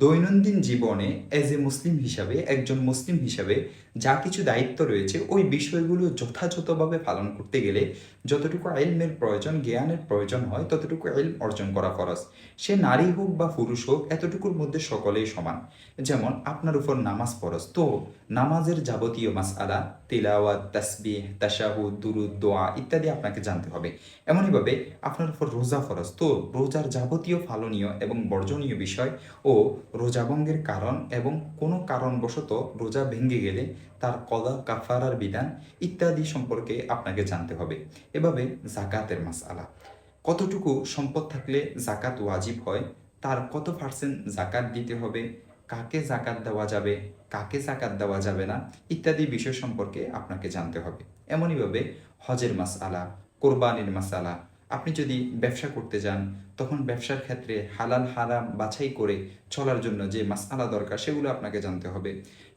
দৈনন্দিন জীবনে as a মুসলিম হিসাবে, একজন মুসলিম হিসাবে যা কিছু দায়িত্ব রয়েছে, ওই বিষয়গুলো যথাযথভাবে পালন করতে গেলে যতটুকু এলমের প্রয়োজন, জ্ঞানের প্রয়োজন হয়, ততটুকু এলম অর্জন করা ফরজ। সে নারী হোক বা পুরুষ হোক, এতটুকুর মধ্যে সকলেই সমান। যেমন আপনার উপর নামাজ ফরজ, তো নামাজের যাবতীয় মাসআলা, তিলাওয়াত, তাসবিহ তাসাহু দুরুদ, দোয়া ইত্যাদি আপনাকে জানতে হবে। এমনইভাবে আপনার উপর রোজা ফরজ, তো রোজার যাবতীয় পালনীয় এবং বর্জনীয় বিষয় ও রোজাভঙ্গের কারণ এবং কোনো কারণবশত রোজা ভেঙে গেলে তার কদা, কাফারার বিধান ইত্যাদি সম্পর্কে আপনাকে জানতে হবে। এভাবে জাকাতের মাসআলা। কতটুকু সম্পদ থাকলে জাকাত ওয়াজিব হয়, তার কত পার্সেন্ট জাকাত দিতে হবে, কাকে জাকাত দেওয়া যাবে, কাকে জাকাত দেওয়া যাবে না, ইত্যাদি বিষয় সম্পর্কে আপনাকে জানতে হবে। এমনইভাবে হজের মাসআলা, কোরবানির মাসালা আপনি যদি ব্যবসা করতে যান, তখন ব্যবসার ক্ষেত্রে হালাল হারাম বাছাই করে চলার জন্য যে মাসআলা দরকার, সেগুলো আপনাকে জানতে হবে।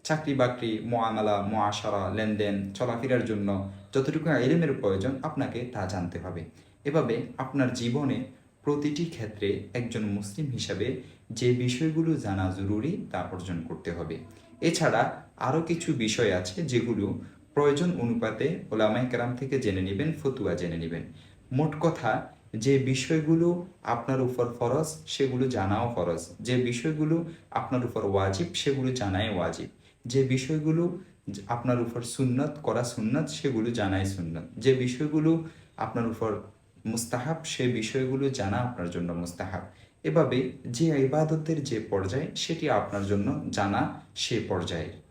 চাকরি বাকরি মোয়ামালা মোয়াশারা লেনদেন, চলাফেরার জন্য যতটুকু এলেমের প্রয়োজন আপনাকে তা জানতে হবে। এভাবে আপনার জীবনে প্রতিটি ক্ষেত্রে একজন মুসলিম হিসাবে যে বিষয়গুলো জানা জরুরি তা অর্জন করতে হবে। এছাড়া আরও কিছু বিষয় আছে যেগুলো প্রয়োজন অনুপাতে ওলামাই কেরাম থেকে জেনে নেবেন, ফতুয়া জেনে নেবেন। মোট কথা, যে বিষয়গুলো আপনার উপর ফরজ, সেগুলো জানাও ফরজ। যে বিষয়গুলো আপনার উপর ওয়াজিব, সেগুলো জানাই ওয়াজিব। যে বিষয়গুলো আপনার উপর সুন্নত, করা সুন্নত, সেগুলো জানাই সুন্নত। যে বিষয়গুলো আপনার উপর মুস্তাহাব, সে বিষয়গুলো জানা আপনার জন্য মুস্তাহাব। এভাবে যে ইবাদতের যে পর্যায়, সেটি আপনার জন্য জানা সে পর্যায়ে